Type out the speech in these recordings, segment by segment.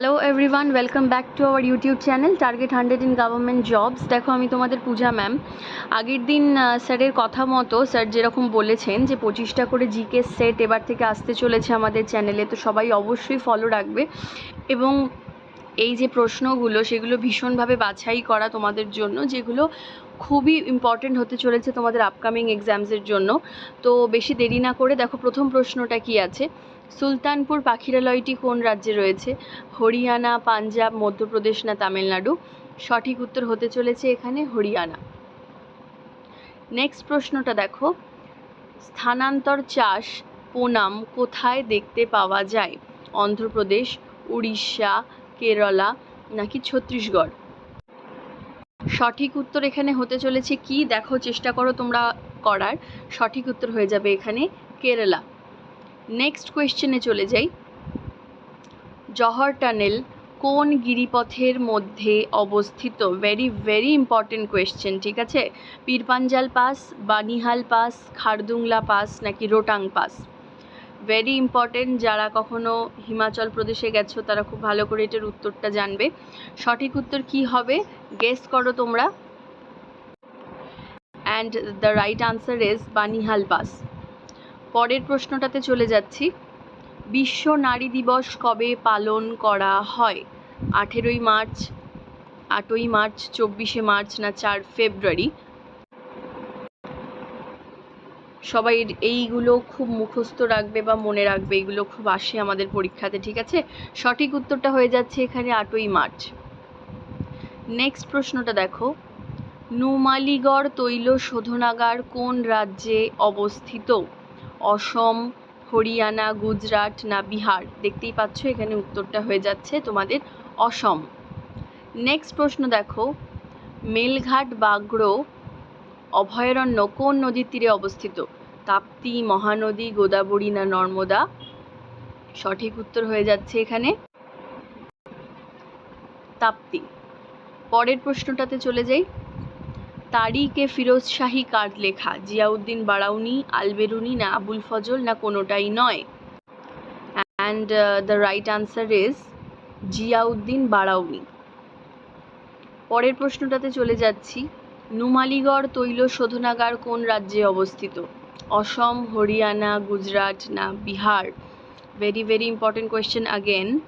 Hello everyone welcome back to our YouTube channel target hundred in government jobs দেখো, আমি তোমাদের পূজা ma'am আগের দিন স্যারের কথা মতো স্যার যেরকম বলেছেন যে পঁচিশটা করে জিকে সেট এবার থেকে আসতে চলেছে আমাদের চ্যানেলে তো সবাই অবশ্যই ফলো রাখবে। এবং এই যে প্রশ্নগুলো, সেগুলো ভীষণভাবে বাছাই করা তোমাদের জন্য, যেগুলো খুবই ইম্পর্টেন্ট হতে চলেছে তোমাদের আপকামিং এক্সামসের জন্য। তো বেশি দেরি না করে দেখো প্রথম প্রশ্নটা কি আছে? সুলতানপুর পাখিরালয়টি কোন রাজ্যে রয়েছে? হরিয়ানা, পাঞ্জাব, মধ্যপ্রদেশ না তামিলনাড়ু? সঠিক উত্তর হতে চলেছে এখানে হরিয়ানা। নেক্সট প্রশ্নটা দেখো। স্থানান্তর চাষ, পোনাম কোথায় দেখতে পাওয়া যায়? অন্ধ্রপ্রদেশ, উড়িষ্যা কেরালা নাকি ছত্তিশগড়? সঠিক উত্তর এখানে হতে চলেছে কি? দেখো, চেষ্টা করো তোমরা করার। সঠিক উত্তর হয়ে যাবে এখানে কেরালা। নেক্সট কোয়েশ্চেনে চলে যাই। জহর টানেল কোন গিরিপথের মধ্যে অবস্থিত? ভেরি ভেরি ইম্পর্টেন্ট কোয়েশ্চেন ঠিক আছে? Pir Panjal pass, Banihal pass, Khardung La pass নাকি রোটাং পাস? ভেরি ইম্পর্টেন্ট যারা কখনো হিমাচল প্রদেশে গেছো, তারা খুব ভালো করে এটার উত্তরটা জানবে। সঠিক উত্তর কি হবে? গেস করো তোমরা। And the right answer is Banihal pass. পরের প্রশ্নটাতে চলে যাচ্ছি। বিশ্ব নারী দিবস কবে পালন করা হয়? আঠেরোই মার্চ, আটই মার্চ, চব্বিশে মার্চ না চার ফেব্রুয়ারি? সবাই এইগুলো খুব মুখস্থ রাখবে বা মনে রাখবে, এইগুলো খুব আসে আমাদের পরীক্ষাতে, ঠিক আছে? সঠিক উত্তরটা হয়ে যাচ্ছে এখানে আটই মার্চ। নেক্সট প্রশ্নটা দেখো। নুমালিগড় তৈল শোধনাগার কোন রাজ্যে অবস্থিত? অসম, হরিয়ানা, গুজরাট না বিহার? দেখতেই পাচ্ছ এখানে উত্তরটা হয়ে যাচ্ছে তোমাদের অসম। নেক্সট প্রশ্ন দেখো। মেলঘাট বাগড়ো অভয়ারণ্য কোন নদীর তীরে অবস্থিত? তাপ্তি, মহানদী, গোদাবরী না নর্মদা? সঠিক উত্তর হয়ে যাচ্ছে এখানে। তাপ্তি। পরের প্রশ্নটাতে চলে যাই। তারিকে ফিরোজ শাহী কার লেখা? জিয়াউদ্দিন বারাউনি, আলবেরুনি না আবুল ফজল না কোনোটাই নয়? And the right answer is Ziauddin Barauni. পরের প্রশ্নটাতে চলে যাচ্ছি। নুমালিগড় তৈল শোধনাগার কোন রাজ্যে অবস্থিত? অসম, হরিয়ানা, গুজরাট না Bihar? Very very important question again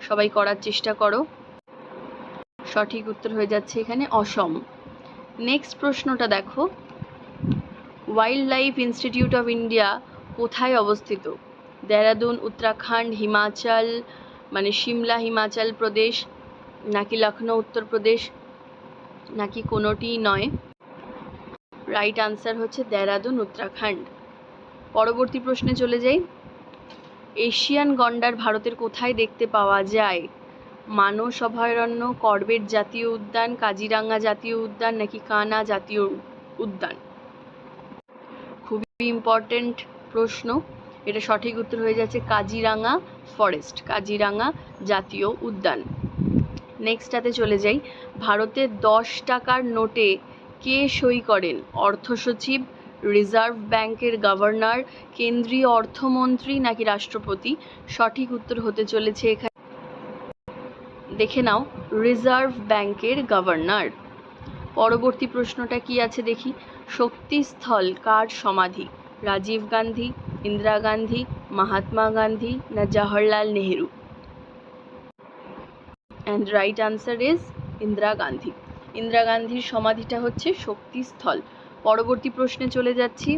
সবাই করার চেষ্টা করো। সঠিক উত্তর হয়ে যাচ্ছে এখানে অসম। নেক্সট প্রশ্নটা দেখো। Wildlife institute of India কোথায় অবস্থিত? দেরাদুন উত্তরাখণ্ড হিমাচল মানে সিমলা হিমাচল প্রদেশ নাকি লখনৌ উত্তরপ্রদেশ নাকি কোনোটিই নয়? রাইট আনসার হচ্ছে দেরাদুন, উত্তরাখণ্ড। পরবর্তী প্রশ্নে চলে যাই। এশিয়ান গন্ডার ভারতের কোথায় দেখতে পাওয়া যায়? মানস অভয়ারণ্য করবেট জাতীয় উদ্যান, কাজিরাঙ্গা জাতীয় উদ্যান, নাকি কানা জাতীয় উদ্যান? খুবই ইম্পর্টেন্ট প্রশ্ন। এটা সঠিক উত্তর হয়ে যাচ্ছে কাজিরাঙ্গা ফরেস্ট কাজিরাঙ্গা জাতীয় উদ্যান। নেক্সটটাতে চলে যাই। ভারতের দশ টাকার নোটে কে সই করেন? অর্থ সচিব রিজার্ভ ব্যাংকের গভর্নর, কেন্দ্রীয় অর্থমন্ত্রী নাকি রাষ্ট্রপতি? সঠিক উত্তর হতে চলেছে এখানে। দেখে নাও, রিজার্ভ ব্যাংকের গভর্নর। পরবর্তী প্রশ্নটা কি আছে দেখি। শক্তিস্থল কার সমাধি? রাজীব গান্ধী, ইন্দিরা গান্ধী, মহাত্মা গান্ধী না Jawaharlal Nehru? And right answer is Indira Gandhi. Indira গান্ধীর সমাধিটা হচ্ছে শক্তিস্থল। পরবর্তী প্রশ্নে চলে যাচ্ছি।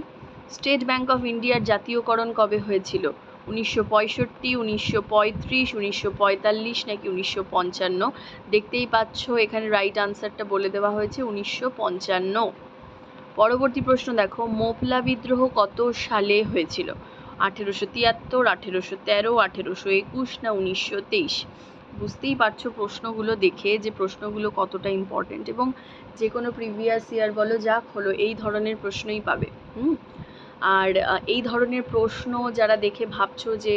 স্টেট ব্যাংক অফ ইন্ডিয়ার জাতীয়করণ কবে হয়েছিল? উনিশশো পঁয়ষট্টি, উনিশশো পঁয়ত্রিশ, উনিশশো পঁয়তাল্লিশ নাকি উনিশশো পঞ্চান্ন? দেখতেই পাচ্ছ, এখানে রাইট আনসারটা বলে দেওয়া হয়েছে উনিশশো পঞ্চান্ন। পরবর্তী প্রশ্ন দেখো, মোপলা বিদ্রোহ কত সালে হয়েছিল? আঠেরোশো তিয়াত্তর, আঠেরোশো তেরো, আঠেরোশো একুশ না উনিশশো তেইশ? বুঝতেই পারছ প্রশ্নগুলো দেখে যে প্রশ্নগুলো কতটা ইম্পর্ট্যান্ট এবং যে কোনো প্রিভিয়াস ইয়ার বলো যাক হলো, এই ধরনের প্রশ্নই পাবে, হুম? আর এই ধরনের প্রশ্ন যারা দেখে ভাবছ যে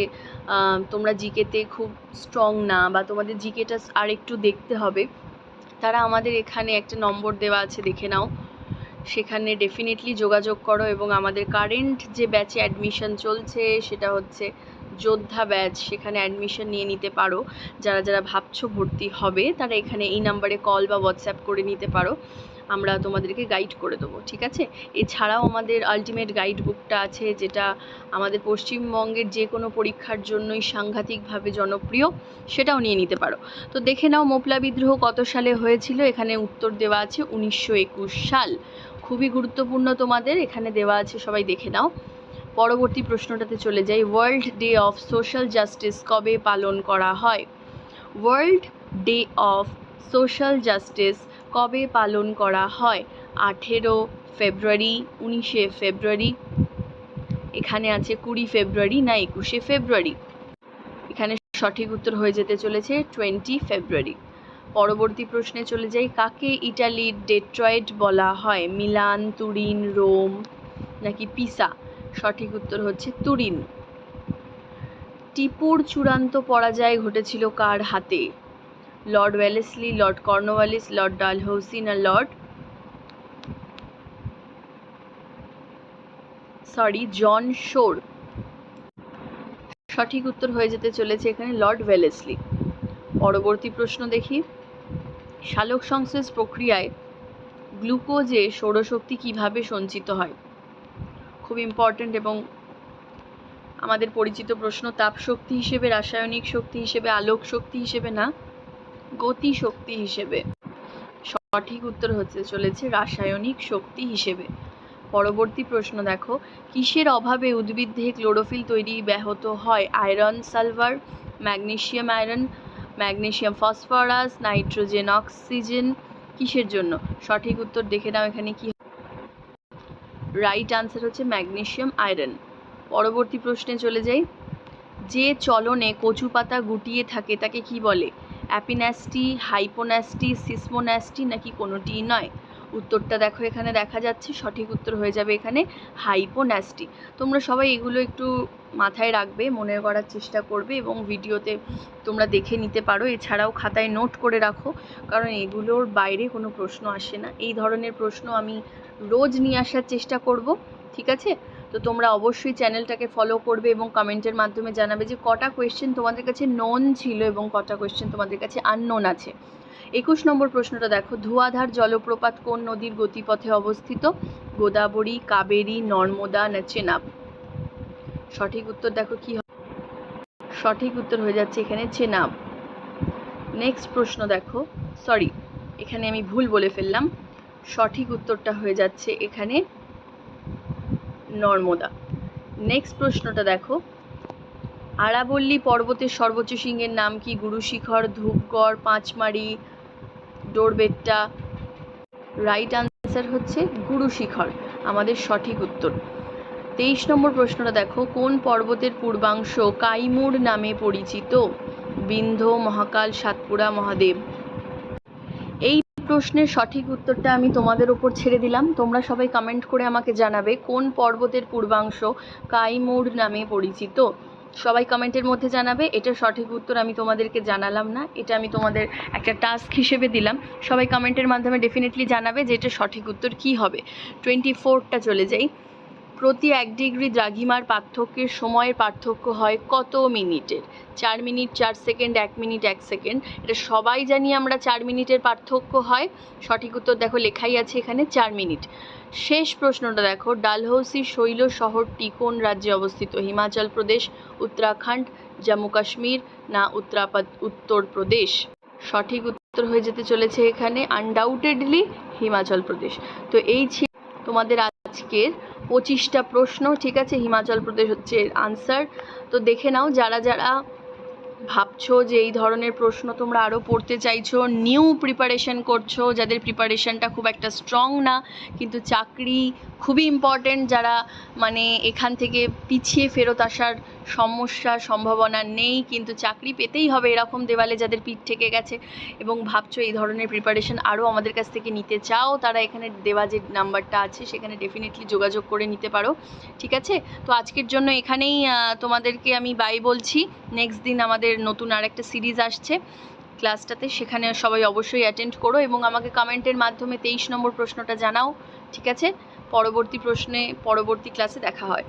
তোমরা জিকেতে খুব স্ট্রং না বা তোমাদের জিকেটা আর একটু দেখতে হবে, তারা আমাদের এখানে একটা নম্বর দেওয়া আছে দেখে নাও। সেখানে ডেফিনেটলি যোগাযোগ করো এবং আমাদের কারেন্ট যে ব্যাচে অ্যাডমিশন চলছে সেটা হচ্ছে যোদ্ধা ব্যাচ সেখানে অ্যাডমিশন নিয়ে নিতে পারো। যারা যারা ভাবছ ভর্তি হবে, তারা এখানে এই নাম্বারে কল বা হোয়াটসঅ্যাপ করে নিতে পারো। আমরা তোমাদেরকে গাইড করে দেবো, ঠিক আছে? এছাড়াও আমাদের আলটিমেট গাইড বুকটা আছে, যেটা আমাদের পশ্চিমবঙ্গের যে কোনো পরীক্ষার জন্যই সাংঘাতিকভাবে জনপ্রিয়, সেটাও নিয়ে নিতে পারো। তো দেখে নাও মোপলা বিদ্রোহ কত সালে হয়েছিল। এখানে উত্তর দেওয়া আছে উনিশশো একুশ সাল। খুবই গুরুত্বপূর্ণ তোমাদের, এখানে দেওয়া আছে, সবাই দেখে নাও। পরবর্তী প্রশ্নটাতে চলে যাই। World day of social justice কবে পালন করা হয়? World day of social justice কবে পালন করা হয়? আঠেরো ফেব্রুয়ারি, উনিশে ফেব্রুয়ারি। এখানে আছে কুড়ি ফেব্রুয়ারি না একুশে ফেব্রুয়ারি। এখানে সঠিক উত্তর হয়ে যেতে চলেছে টোয়েন্টি ফেব্রুয়ারি। পরবর্তী প্রশ্নে চলে যাই, কাকে ইটালির ডেট্রয়েট বলা হয়? মিলান, তুরিন, রোম নাকি পিসা? সঠিক উত্তর হচ্ছে তুরিন। টিপুর চূড়ান্ত পরাজয় ঘটেছিল কার হাতে? Lord Wellesley, lord Cornwallis, lord Dalhousie না লর্ড সরি, জন শোর। সঠিক উত্তর হয়ে যেতে চলেছে এখানে লর্ড ওয়েলেসলি। পরবর্তী প্রশ্ন দেখি। সালোক সংশ্লেষ প্রক্রিয়ায় গ্লুকোজে সৌরশক্তি কীভাবে সঞ্চিত হয়? খুব ইম্পর্ট্যান্ট এবং আমাদের পরিচিত প্রশ্ন তাপ শক্তি হিসেবে, রাসায়নিক শক্তি হিসেবে, আলোক শক্তি হিসেবে না, গতি শক্তি হিসেবে। সঠিক উত্তর হচ্ছে, চলেছে রাসায়নিক শক্তি হিসেবে। পরবর্তী প্রশ্ন দেখো, কিসের অভাবে উদ্ভিদ ক্লোরোফিল তৈরি ব্যাহত হয়? Iron, sulphur, magnesium iron, magnesium phosphorus, nitrogen, oxygen, কিসের জন্য? সঠিক উত্তর দেখে নাও এখানে কি রাইট আনসার হচ্ছে ম্যাগনেসিয়াম আয়রন পরবর্তী প্রশ্নে চলে যাই। যে চলনে কচু পাতা গুটিয়ে থাকে, তাকে কি বলে? অ্যাপিন্যাস্টি হাইপোন্যাস্টি সিসমোন্যাস্টি নাকি কোনোটিই নয়? উত্তরটা দেখো, এখানে দেখা যাচ্ছে, সঠিক উত্তর হয়ে যাবে এখানে হাইপোন্যাস্টি তোমরা সবাই এগুলো একটু মাথায় রাখবে, মনে করার চেষ্টা করবে এবং ভিডিওতে তোমরা দেখে নিতে পারো। এছাড়াও খাতায় নোট করে রাখো, কারণ এগুলোর বাইরে কোনো প্রশ্ন আসে না। এই ধরনের প্রশ্ন আমি রোজ নিয়ে আসার চেষ্টা করব, ঠিক আছে? তো তোমরা অবশ্যই চ্যানেলটাকে ফলো করবে এবং কমেন্টের মাধ্যমে জানাবে যে কটা কোয়েশ্চেন তোমাদের কাছে নোন ছিল এবং কটা কোয়েশ্চেন তোমাদের কাছে আননোন আছে। একুশ নম্বর প্রশ্নটা দেখো, ধোঁয়াধার জলপ্রপাত কোন নদীর গতিপথে অবস্থিত? গোদাবরী, কাবেরী, নর্মদা, না চেনাব? সঠিক উত্তর দেখো কি সঠিক উত্তর হয়ে যাচ্ছে এখানে চেনাব। নেক্সট প্রশ্ন দেখো সরি এখানে আমি ভুল বলে ফেললাম। সঠিক উত্তরটা হয়ে যাচ্ছে এখানে নর্মদা। নেক্সট প্রশ্নটা দেখো। আরাবল্লী পর্বতের সর্বোচ্চ শৃঙ্গের নাম কি? গুরুশিখর ধূপগড়, পাঁচমারি ডোরবেট্টা রাইট আনসার হচ্ছে গুরুশিখর আমাদের সঠিক উত্তর। তেইশ নম্বর প্রশ্নটা দেখো, কোন পর্বতের পূর্বাংশ কাইমুর নামে পরিচিত? বিন্ধ্য, মহাকাল, সাতপুরা, মহাদেব। প্রশ্নের সঠিক উত্তরটা আমি তোমাদের ওপর ছেড়ে দিলাম। তোমরা সবাই কমেন্ট করে আমাকে জানাবে কোন পর্বতের পূর্বাংশ কাইমুর নামে পরিচিত। সবাই কমেন্টের মধ্যে জানাবে এটা সঠিক উত্তর আমি তোমাদেরকে জানালাম না, এটা আমি তোমাদের একটা টাস্ক হিসেবে দিলাম। সবাই কমেন্টের মাধ্যমে ডেফিনেটলি জানাবে যে এটা সঠিক উত্তর কি হবে। টোয়েন্টি ফোরটা চলে যাই। প্রতি এক ডিগ্রি দ্রাঘিমার পার্থক্যের সময়ের পার্থক্য হয় কত মিনিটের? চার মিনিট, চার সেকেন্ড, এক মিনিট, এক সেকেন্ড। এটা সবাই জানি আমরা চার মিনিটের পার্থক্য হয়। সঠিক উত্তর দেখো, লেখাই আছে এখানে, চার মিনিট। শেষ প্রশ্নটা দেখো, ডালহৌসি শৈল শহরটি কোন রাজ্যে অবস্থিত? হিমাচল প্রদেশ, উত্তরাখণ্ড, জম্মু কাশ্মীর না উত্তরাপদ উত্তরপ্রদেশ সঠিক উত্তর হয়ে যেতে চলেছে এখানে, আনডাউটেডলি হিমাচল প্রদেশ। তো এই ছিল তোমাদের আজকের পঁচিশটা প্রশ্ন, ঠিক আছে? হিমাচল প্রদেশ হচ্ছে আনসার তো দেখে নাও, যারা যারা ভাবছ যে এই ধরনের প্রশ্ন তোমরা আরও পড়তে চাইছো নিউ প্রিপারেশন করছ, যাদের প্রিপারেশনটা খুব একটা স্ট্রং না, কিন্তু চাকরি খুবই ইম্পর্ট্যান্ট যারা মানে এখান থেকে পিছিয়ে ফেরত আসার সমস্যা সম্ভাবনা নেই, কিন্তু চাকরি পেতেই হবে এরকম দেওয়ালে যাদের পিঠ থেকে গেছে। এবং ভাবছ এই ধরনের প্রিপারেশন আরও আমাদের কাছ থেকে নিতে চাও, তারা এখানে দেওয়া যে নাম্বারটা আছে, সেখানে ডেফিনেটলি যোগাযোগ করে নিতে পারো। ঠিক আছে? তো আজকের জন্য এখানেই তোমাদেরকে আমি বাই বলছি। নেক্সট দিন আমাদের নতুন আর একটা সিরিজ আসছে। ক্লাসটাতে সেখানে সবাই অবশ্যই অ্যাটেন্ড করো এবং আমাকে কমেন্টের মাধ্যমে তেইশ নম্বর প্রশ্নটা জানাও। ঠিক আছে? পরবর্তী প্রশ্নে, পরবর্তী ক্লাসে দেখা হয়।